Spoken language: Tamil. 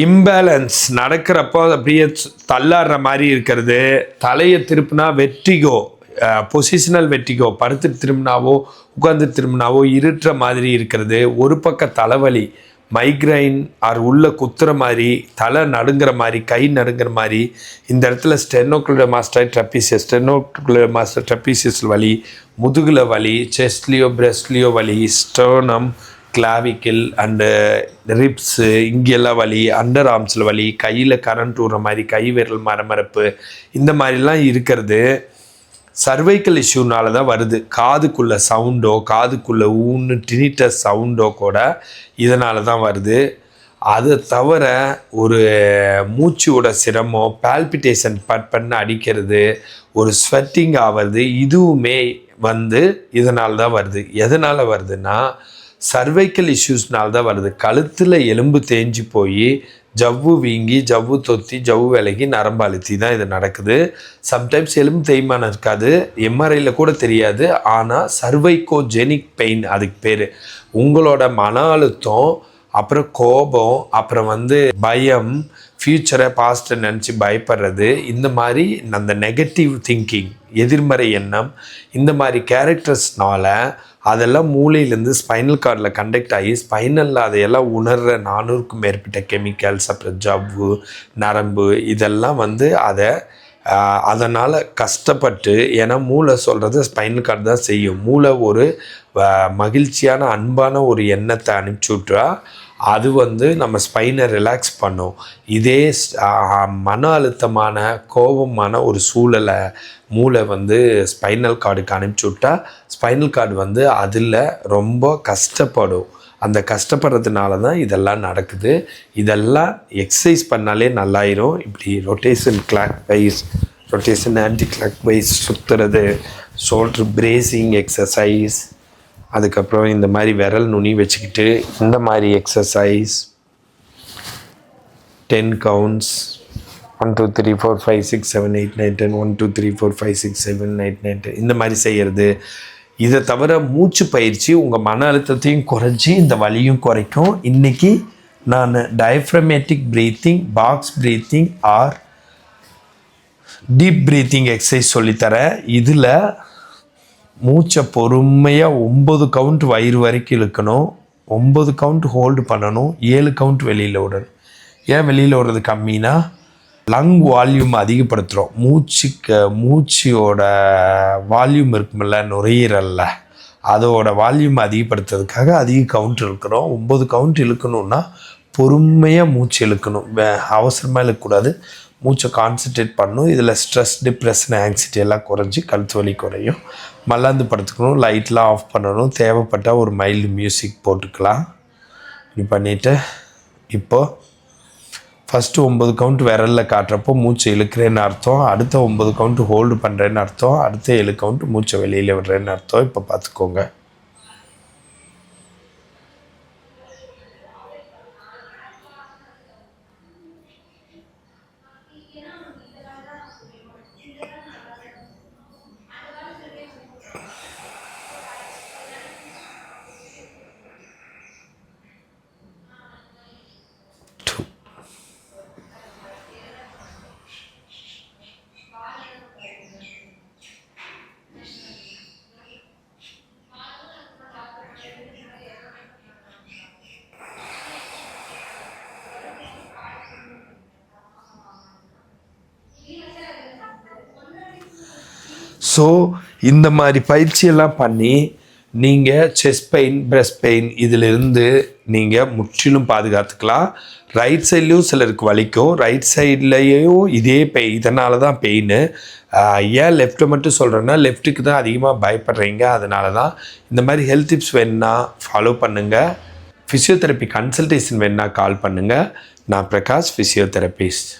இம்பேலன்ஸ் நடக்கிறப்போ அப்படியே தள்ளாடுற மாதிரி இருக்கிறது. தலையை திருப்பினா வெற்றிகோ பொசிஷனல் வெட்டிக்கோ படுத்து திரும்பினாவோ உட்காந்து திரும்பினாவோ இருட்டுற மாதிரி இருக்கிறது. ஒரு பக்க தலைவலி மைக்ரைன் ஆர் உள்ள குத்துற மாதிரி தலை நடுங்கிற மாதிரி கை நடுங்கிற மாதிரி இந்த இடத்துல sternocleidomastoid trapezius sternocleidomastoid trapezius வலி முதுகில் வலி செஸ்ட்லேயோ பிரெஸ்ட்லேயோ வலி ஸ்டோனம் கிளாவிக்கில் அண்டு ரிப்ஸு இங்கெல்லாம் வலி அண்டர் ஆர்ம்ஸில் வலி கையில் கரண்ட் விடுற மாதிரி கை விரல் மரமரப்பு இந்த மாதிரிலாம் இருக்கிறது. சர்வைக்கல் இஷ்யூனால தான் வருது. காதுக்குள்ளே சவுண்டோ காதுக்குள்ளே ஊன்னு டினிட்ட சவுண்டோ கூட இதனால தான் வருது. அதை தவிர ஒரு மூச்சோட சிரமம் பால்பிட்டேஷன் பட் பண்ண அடிக்கிறது ஒரு ஸ்வெட்டிங் ஆகிறது இதுவுமே வந்து இதனால தான் வருது. எதனால் வருதுன்னா சர்வைக்கல் இஷ்யூஸ்னால தான் வருது. கழுத்தில் எலும்பு தேஞ்சு போய் ஜவ்வு வீங்கி ஜவ்வு தொத்தி ஜவ்வு விலகி நரம்பு அழுத்தி தான் இது நடக்குது. சம்டைம்ஸ் எலும்பு தேய்மானம் இருக்காது. எம்ஆர்ஐயில் கூட தெரியாது. ஆனால் சர்வைக்கோஜெனிக் பெயின் அதுக்கு பேர். உங்களோட மன அழுத்தம் அப்புறம் கோபம் அப்புறம் வந்து பயம் ஃப்யூச்சரை பாஸ்ட்டை நினச்சி பயப்படுறது இந்த மாதிரி அந்த நெகட்டிவ் திங்கிங் எதிர்மறை எண்ணம் இந்த மாதிரி கேரக்டர்ஸ்னால அதெல்லாம் மூளையிலேருந்து ஸ்பைனல் கார்டில் கண்டக்ட் ஆகி ஸ்பைனலில் அதையெல்லாம் உணர்கிற நானூறுக்கும் மேற்பட்ட கெமிக்கல்ஸ் அப்புறம் ஜவ்வு நரம்பு இதெல்லாம் வந்து அதை அதனால் கஷ்டப்பட்டு ஏன்னா மூளை சொல்கிறது ஸ்பைனல் கார்டு தான் செய்யும். மூளை ஒரு மகிழ்ச்சியான அன்பான ஒரு எண்ணத்தை அனுப்பிச்சி விட்றா அது வந்து நம்ம ஸ்பைனை ரிலாக்ஸ் பண்ணும். இதே மன அழுத்தமான கோபமான ஒரு சூழலை மூளை வந்து ஸ்பைனல் கார்டுக்கு அனுப்பிச்சி விட்டா ஸ்பைனல் கார்டு வந்து அதில் ரொம்ப கஷ்டப்படும். அந்த கஷ்டப்படுறதுனால தான் இதெல்லாம் நடக்குது. இதெல்லாம் எக்ஸசைஸ் பண்ணாலே நல்லாயிரும். இப்படி rotation clockwise rotation anti clockwise சுற்றுறது ஷோல்ட்ரு பிரேசிங் எக்ஸசைஸ் அதுக்கப்புறம் இந்த மாதிரி விரல் நுனி வச்சுக்கிட்டு இந்த மாதிரி exercise ten counts one two three four five six seven eight nine ten one two three four five six seven eight nine ten இந்த மாதிரி செய்கிறது இதை தவிர மூச்சு பயிற்சி உங்கள் மன அழுத்தத்தையும் குறைச்சி இந்த வலியும் குறைக்கும். இன்றைக்கி நான் diaphragmatic breathing box breathing or deep breathing exercise சொல்லித்தரேன். இதில் மூச்சை பொறுமையாக ஒம்பது கவுண்ட் வயிறு வரைக்கும் இழுக்கணும். ஒம்பது கவுண்ட் ஹோல்டு பண்ணணும். ஏழு கவுண்ட் வெளியில் விடணும் ஏன் வெளியில் விடுறது கம்மினா லங் வால்யூம் அதிகப்படுத்துகிறோம் மூச்சுக்கு மூச்சியோட வால்யூம் இருக்குமில்ல நுரையீரலில். அதோட வால்யூம் அதிகப்படுத்துறதுக்காக அதிக கவுண்ட் இழுக்கிறோம். ஒம்பது கவுண்ட் இழுக்கணும்னா பொறுமையாக மூச்சு இழுக்கணும். அவசரமாக இழுக்கக்கூடாது. மூச்சை கான்சன்ட்ரேட் பண்ணணும். இதில் ஸ்ட்ரெஸ் டிப்ரெஷன் ஆங்ஸைட்டி எல்லாம் குறைஞ்சி கழுத்து வலி குறையும். மல்லாந்து படுத்துக்கணும். லைட்லாம் ஆஃப் பண்ணணும். தேவைப்பட்டால் ஒரு மைல்டு மியூசிக் போட்டுக்கலாம். இப்படி பண்ணிவிட்டு இப்போது ஃபஸ்ட்டு ஒம்பது கவுண்ட் விரலில் காட்டுறப்போ மூச்சை இழுக்கிறேன்னு அர்த்தம். அடுத்த ஒம்பது கவுண்ட் ஹோல்டு பண்ணுறேன்னு அர்த்தம். அடுத்த ஏழு கவுண்ட் மூச்சை வெளியில் விடுறேன்னு அர்த்தம். இப்போ பார்த்துக்கோங்க ஸோ இந்த மாதிரி பயிற்சியெல்லாம் பண்ணி நீங்கள் செஸ்ட் பெயின் பிரஸ்ட் பெயின் இதிலிருந்து நீங்கள் முற்றிலும் பாதுகாத்துக்கலாம். ரைட் சைட்லேயும் சிலருக்கு வலிக்கும். ரைட் சைட்லேயும் இதே பெய் இதனால தான் பெயின் ஏன் லெஃப்ட்டை மட்டும் சொல்கிறேன்னா லெஃப்ட்டுக்கு தான் அதிகமாக பயப்படுறீங்க. அதனால தான் இந்த மாதிரி ஹெல்த் டிப்ஸ் வேணுன்னா ஃபாலோ பண்ணுங்கள் ஃபிசியோதெரப்பி கன்சல்டேஷன் வேணுன்னா கால் பண்ணுங்கள் நான் பிரகாஷ் ஃபிசியோதெரபிஸ்ட்